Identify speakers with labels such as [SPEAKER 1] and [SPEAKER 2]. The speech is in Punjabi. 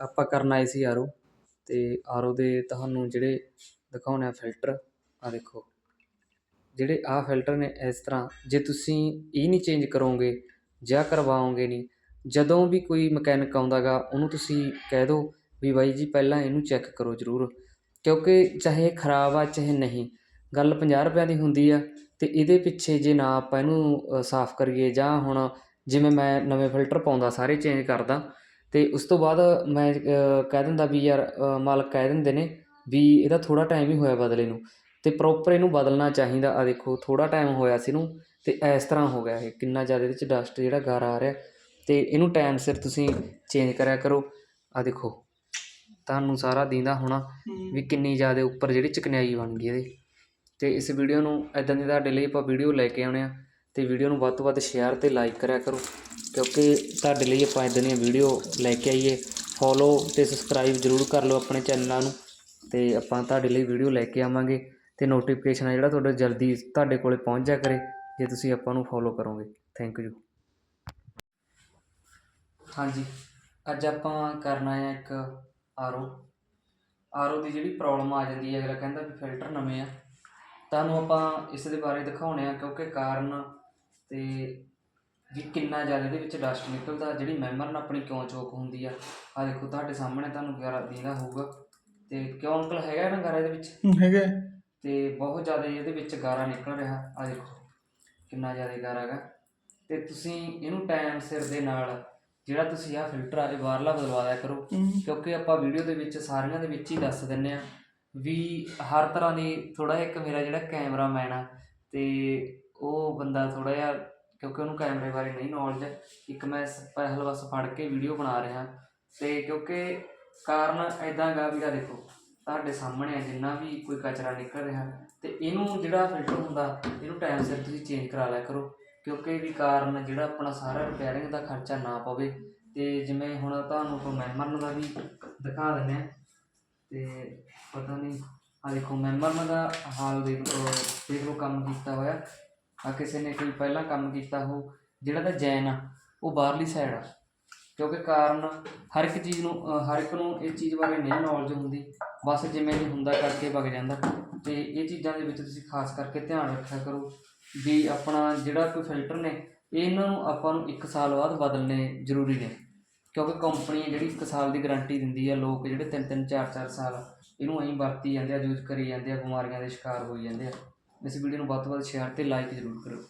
[SPEAKER 1] ਆਪਾਂ ਕਰਨ ਆਏ ਸੀ ਆਰ ਓ ਅਤੇ ਆਰ ਓ ਦੇ ਤੁਹਾਨੂੰ ਜਿਹੜੇ ਦਿਖਾਉਣੇ ਆ ਫਿਲਟਰ ਆਹ ਦੇਖੋ। ਜਿਹੜੇ ਆਹ ਫਿਲਟਰ ਨੇ ਇਸ ਤਰ੍ਹਾਂ, ਜੇ ਤੁਸੀਂ ਇਹ ਨਹੀਂ ਚੇਂਜ ਕਰੋਗੇ ਜਾਂ ਕਰਵਾਓਗੇ ਨਹੀਂ, ਜਦੋਂ ਵੀ ਕੋਈ ਮਕੈਨਿਕ ਆਉਂਦਾ ਗਾ ਉਹਨੂੰ ਤੁਸੀਂ ਕਹਿ ਦਿਓ ਵੀ ਬਾਈ ਜੀ ਪਹਿਲਾਂ ਇਹਨੂੰ ਚੈੱਕ ਕਰੋ ਜ਼ਰੂਰ, ਕਿਉਂਕਿ ਚਾਹੇ ਖਰਾਬ ਆ, ਚਾਹੇ ਨਹੀਂ, ਗੱਲ 50 ਰੁਪਏ ਦੀ ਹੁੰਦੀ ਆ ਤੇ ਇਹਦੇ ਪਿੱਛੇ ਜੇ ਨਾ ਆਪਾਂ ਇਹਨੂੰ ਸਾਫ਼ ਕਰੀਏ ਜਾਂ ਹੁਣ ਜਿਵੇਂ ਮੈਂ ਨਵੇਂ ਫਿਲਟਰ ਪਾਉਂਦਾ, ਸਾਰੇ ਚੇਂਜ ਕਰਦਾ ਤੇ ਉਸ ਤੋਂ ਬਾਅਦ ਮੈਂ ਕਹਿ ਦਿੰਦਾ ਵੀ ਯਾਰ ਮਾਲਕ ਕਹਿ ਦਿੰਦੇ ਨੇ ਵੀ ਇਹਦਾ ਥੋੜਾ ਟਾਈਮ ਹੀ ਹੋਇਆ ਬਦਲੇ ਨੂੰ ਤੇ ਪ੍ਰੋਪਰ ਇਹਨੂੰ ਬਦਲਣਾ ਚਾਹੀਦਾ। ਆ ਦੇਖੋ ਥੋੜਾ ਟਾਈਮ ਹੋਇਆ ਸੀ ਇਹਨੂੰ ਤੇ ਇਸ ਤਰ੍ਹਾਂ ਹੋ ਗਿਆ ਇਹ। ਕਿੰਨਾ ਜ਼ਿਆਦਾ ਇਹਦੇ ਚ ਡਸਟ ਜਿਹੜਾ ਗਾਰਾ ਆ ਰਿਹਾ। ਤੇ ਇਹਨੂੰ ਟਾਈਮ ਸਿਰ ਤੁਸੀਂ ਚੇਂਜ ਕਰਿਆ ਕਰੋ। ਆ ਦੇਖੋ ਤੁਹਾਨੂੰ ਸਾਰਾ ਦੀਂਦਾ ਹੋਣਾ ਵੀ ਕਿੰਨੀ ਜ਼ਿਆਦਾ ਉੱਪਰ ਜਿਹੜੀ ਚਕਨਾਈ ਬਣ ਗਈ ਇਹਦੇ। ਤੇ ਇਸ ਵੀਡੀਓ ਨੂੰ ਇਦਾਂ ਦੀ ਤੁਹਾਡੇ ਲਈ ਆਪਾਂ ਵੀਡੀਓ ਲੈ ਕੇ ਆਉਣੇ ਆ। ਅਤੇ ਵੀਡੀਓ ਨੂੰ ਵੱਧ ਤੋਂ ਵੱਧ ਸ਼ੇਅਰ ਅਤੇ ਲਾਈਕ ਕਰਿਆ ਕਰੋ। ਕਿਉਂਕਿ ਤੁਹਾਡੇ ਲਈ ਆਪਾਂ ਇਦਾਂ ਦੀਆਂ ਵੀਡੀਓ ਲੈ ਕੇ ਆਈਏ। ਫੋਲੋ ਅਤੇ ਸਬਸਕ੍ਰਾਈਬ ਜ਼ਰੂਰ ਕਰ ਲਓ ਆਪਣੇ ਚੈਨਲਾਂ ਨੂੰ। ਅਤੇ ਆਪਾਂ ਤੁਹਾਡੇ ਲਈ ਵੀਡੀਓ ਲੈ ਕੇ ਆਵਾਂਗੇ। ਅਤੇ ਨੋਟੀਫਿਕੇਸ਼ਨ ਆ ਜਿਹੜਾ ਤੁਹਾਡਾ ਜਲਦੀ ਤੁਹਾਡੇ ਕੋਲੇ ਪਹੁੰਚ ਜਾ ਕਰੇ, ਜੇ ਤੁਸੀਂ ਆਪਾਂ ਨੂੰ ਫੋਲੋ ਕਰੋਗੇ। ਥੈਂਕ ਯੂ ਹਾਂਜੀ, ਅੱਜ ਆਪਾਂ ਕਰਨਾ ਹੈ ਇੱਕ ਆਰਓ ਆਰਓ ਦੀ ਜਿਹੜੀ ਪ੍ਰੋਬਲਮ ਆ ਜਾਂਦੀ ਹੈ, ਅਗਲਾ ਕਹਿੰਦਾ ਵੀ ਫਿਲਟਰ ਨਵੇਂ ਆ। ਤੁਹਾਨੂੰ ਆਪਾਂ ਇਸ ਦੇ ਬਾਰੇ ਦਿਖਾਉਣੇ ਆ, ਕਿਉਂਕਿ ਕਾਰਨ ਤੇ ਵੀ ਕਿੰਨਾ ਜ਼ਿਆਦਾ ਇਹਦੇ ਵਿੱਚ ਡਸਟ ਨਿਕਲਦਾ ਜਿਹੜੀ ਮੈਮਰਨ ਆਪਣੀ ਕਿਉਂ ਚੋਕ ਹੁੰਦੀ ਆ? ਆ ਦੇਖੋ ਤੁਹਾਡੇ ਸਾਹਮਣੇ ਤੁਹਾਨੂੰ ਗਾਰਾ ਦੀਦਾ ਹੋਊਗਾ। ਤੇ ਕਿਉਂ ਅੰਕਲ ਹੈਗਾ ਨਾ ਗਾਰਾ ਇਹਦੇ ਵਿੱਚ?
[SPEAKER 2] ਹੈਗਾ।
[SPEAKER 1] ਤੇ ਬਹੁਤ ਜ਼ਿਆਦਾ ਇਹਦੇ ਵਿੱਚ ਗਾਰਾ ਨਿਕਲ ਰਿਹਾ। ਆ ਦੇਖੋ ਕਿੰਨਾ ਜ਼ਿਆਦਾ ਗਾਰਾ ਹੈਗਾ। ਤੇ ਤੁਸੀਂ ਇਹਨੂੰ ਟਾਈਮ ਸਿਰ ਦੇ ਨਾਲ ਜਿਹੜਾ ਤੁਸੀਂ ਆਹ ਫਿਲਟਰ ਆ ਇਹ ਬਾਹਰਲਾ ਬਦਲਵਾ ਦਿਆ ਕਰੋ। ਕਿਉਂਕਿ ਆਪਾਂ ਵੀਡੀਓ ਦੇ ਵਿੱਚ ਸਾਰਿਆਂ ਦੇ ਵਿੱਚ ਹੀ ਦੱਸ ਦਿੰਨੇ ਆ ਵੀ ਹਰ ਤਰ੍ਹਾਂ ਦੀ ਥੋੜਾ ਇੱਕ ਮੇਰਾ ਜਿਹੜਾ ਕੈਮਰਾਮੈਨ ਆ ਤੇ ਉਹ ਬੰਦਾ ਥੋੜਾ ਜਿਹਾ, ਕਿਉਂਕਿ ਉਹਨੂੰ ਕੈਮਰੇ ਬਾਰੇ ਨਹੀਂ ਨੌਲੇਜ ਇੱਕ ਮੈਂ ਪਹਿਲ ਬਸ ਫੜ ਕੇ ਵੀਡੀਓ ਬਣਾ ਰਿਹਾ। ਤੇ ਕਿਉਂਕਿ ਕਾਰਨ ਐਦਾਂ ਗਾ ਵੀ ਆ ਦੇਖੋ, ਤੁਹਾਡੇ ਸਾਹਮਣੇ ਆ, ਜਿੰਨਾ ਵੀ ਕੋਈ ਕਚਰਾ ਨਿਕਲ ਰਿਹਾ, ਤੇ ਇਹਨੂੰ ਜਿਹੜਾ ਫਿਲਟਰ ਹੁੰਦਾ, ਇਹਨੂੰ ਟਾਈਮ ਸਿਰ ਤੁਸੀਂ ਚੇਂਜ ਕਰਾ ਲਿਆ ਕਰੋ। ਕਿਉਂਕਿ ਵੀ ਕਾਰਨ ਜਿਹੜਾ ਆਪਣਾ ਸਾਰਾ ਰਿਪੇਅਰਿੰਗ ਦਾ ਖਰਚਾ ਨਾ ਪਵੇ। ਤੇ ਜਿਵੇਂ ਹੁਣ ਤੁਹਾਨੂੰ ਕੋਈ ਮੈਮਰਨ ਦਾ ਵੀ ਦਿਖਾ ਦਿੰਦੇ ਆ, ਤੇ ਪਤਾ ਨਹੀਂ ਆ ਦੇਖੋ ਮੈਮਰਨ ਦਾ ਹਾਲ ਦੇਖੋ ਦੇਖੋ, ਕੰਮ ਕੀਤਾ ਹੋਇਆ। ਆ ਕਿਸੇ ਨੇ ਕੋਈ ਪਹਿਲਾਂ ਕੰਮ ਕੀਤਾ ਹੋ ਜਿਹੜਾ ਤਾਂ ਜੈਨ ਆ, ਉਹ ਬਾਹਰਲੀ ਸਾਈਡ ਆ। ਕਿਉਂਕਿ ਕਾਰਨ ਹਰ ਇੱਕ ਚੀਜ਼ ਨੂੰ ਹਰ ਇੱਕ ਨੂੰ ਇਹ ਚੀਜ਼ ਬਾਰੇ ਨਹੀਂ ਨੌਲੇਜ ਹੁੰਦੀ, ਬਸ ਜਿਵੇਂ ਵੀ ਹੁੰਦਾ ਕਰਕੇ ਵਗ ਜਾਂਦਾ। ਤੇ ਇਹ ਚੀਜ਼ਾਂ ਦੇ ਵਿੱਚ ਤੁਸੀਂ ਖਾਸ ਕਰਕੇ ਧਿਆਨ ਰੱਖਿਆ ਕਰੋ ਵੀ ਆਪਣਾ ਜਿਹੜਾ ਕੋਈ ਫਿਲਟਰ ਨੇ, ਇਹਨਾਂ ਨੂੰ ਆਪਾਂ ਨੂੰ 1 ਸਾਲ ਬਾਅਦ ਬਦਲਣੇ ਜ਼ਰੂਰੀ ਨੇ। ਕਿਉਂਕਿ ਕੰਪਨੀ ਜਿਹੜੀ 1 ਸਾਲ ਦੀ ਗਾਰੰਟੀ ਦਿੰਦੀ ਆ, ਲੋਕ ਜਿਹੜੇ 3-3 4-4 ਸਾਲ ਇਹਨੂੰ ਐਂ ਵਰਤੀ ਜਾਂਦੇ ਆ ਯੂਜ਼ ਕਰੀ ਜਾਂਦੇ ਆ, ਬਿਮਾਰੀਆਂ ਦੇ ਸ਼ਿਕਾਰ ਹੋਈ ਜਾਂਦੇ ਆ। ਇਸ ਵੀਡੀਓ ਨੂੰ ਵੱਧ ਤੋਂ ਵੱਧ ਸ਼ੇਅਰ ਤੇ ਲਾਈਕ ਜ਼ਰੂਰ ਕਰੋ